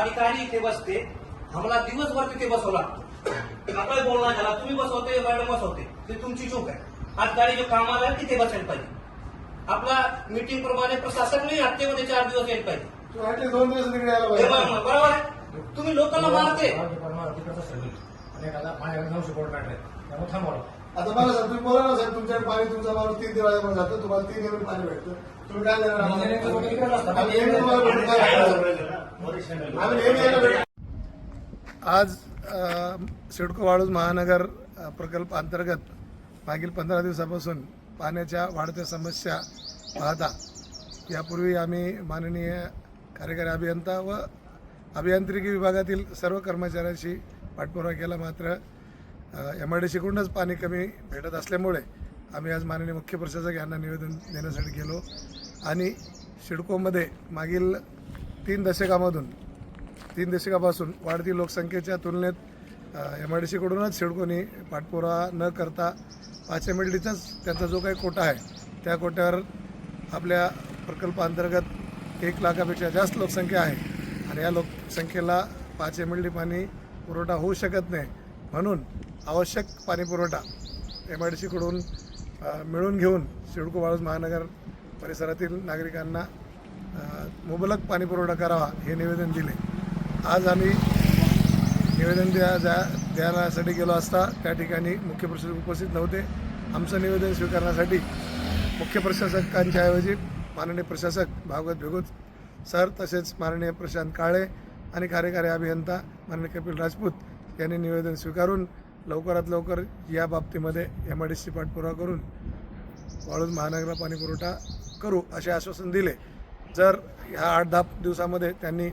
अधिकारी इथे बसते. आम्हाला दिवसभर तिथे बसवला. आपलं बोलणं झाला. तुम्ही बसवते मॅडम बसवते. ते तुमची चूक आहे. अधिकारी जो कामाला आहे तिथे बसायला पाहिजे. आपला मीटिंग प्रमाणे प्रशासक नाही हप्त्यामध्ये चार दिवस यायला पाहिजे. दोन दिवस हे बरोबर आहे? तुम्ही लोकांना मारते. आता मला साहेब तुम्ही बोला ना साहेब तुमच्याकडे पाणी तुमचा माणूस तीन दिवसामध्ये जातं. तुम्हाला तीन एम पाणी भेटतं. तुम्ही काय देणार आज सिडको वाळूज महानगर प्रकल्प अंतर्गत मागील पंधरा दिवसापासून पाण्याच्या वाढत्या समस्या पाहता. यापूर्वी आम्ही माननीय कार्यकारी अभियंता व अभियांत्रिकी विभागातील सर्व कर्मचाऱ्यांशी पाठपुरावा केला. मात्र एम आय डी सीकडूनच पाणी कमी भेटत असल्यामुळे आम्ही आज माननीय मुख्य प्रशासक यांना निवेदन देण्यासाठी गेलो. आणि सिडकोमध्ये मागील तीन दशकामधून तीन दशकापासून वाढती लोकसंख्येच्या तुलनेत एम आय डी सीकडूनच सिडकोनी पाठपुरावा न करता पाच एम एल डीचाच त्यांचा जो काही कोटा आहे त्या कोट्यावर आपल्या प्रकल्पांतर्गत एक लाखापेक्षा जास्त लोकसंख्या आहे. आणि या लोकसंख्येला पाच एम एल डी पाणी पुरवठा होऊ शकत नाही. म्हणून आवश्यक पाणी पुरवठा एम आय डी सीकडून मिळून घेऊन सिडको वाळूज महानगर परिसरातील नागरिकांना मुबलक पाणीपुरवठा करावा हे निवेदन दिले. आज आम्ही निवेदन द्या जा द्यायसाठी गेलो असता त्या ठिकाणी मुख्य प्रशासक उपस्थित नव्हते. आमचं निवेदन स्वीकारण्यासाठी मुख्य प्रशासकांच्या ऐवजी माननीय प्रशासक भागवत भेगूत सर तसेच माननीय प्रशांत काळे आणि कार्यकारी अभियंता माननीय कपिल राजपूत यांनी निवेदन स्वीकारून लवकरात लवकर या बाबतीमध्ये एम आय डी सी पाठपुरावा करून वाळूज महानगरा पाणीपुरवठा करू असे आश्वासन दिले. जर ह्या आठ दहा दिवसामध्ये त्यांनी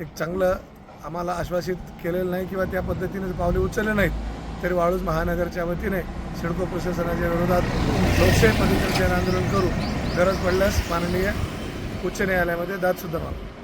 एक चांगलं आम्हाला आश्वासित केलेलं नाही किंवा त्या पद्धतीने पावले उचलले नाहीत तरी वाळूज महानगरच्या वतीने सिडको प्रशासनाच्या विरोधात लोकशाही पद्धतीचे आंदोलन करू गरज पडल्यास माननीय उच्च न्यायालयामध्ये दादसुद्धा मागू.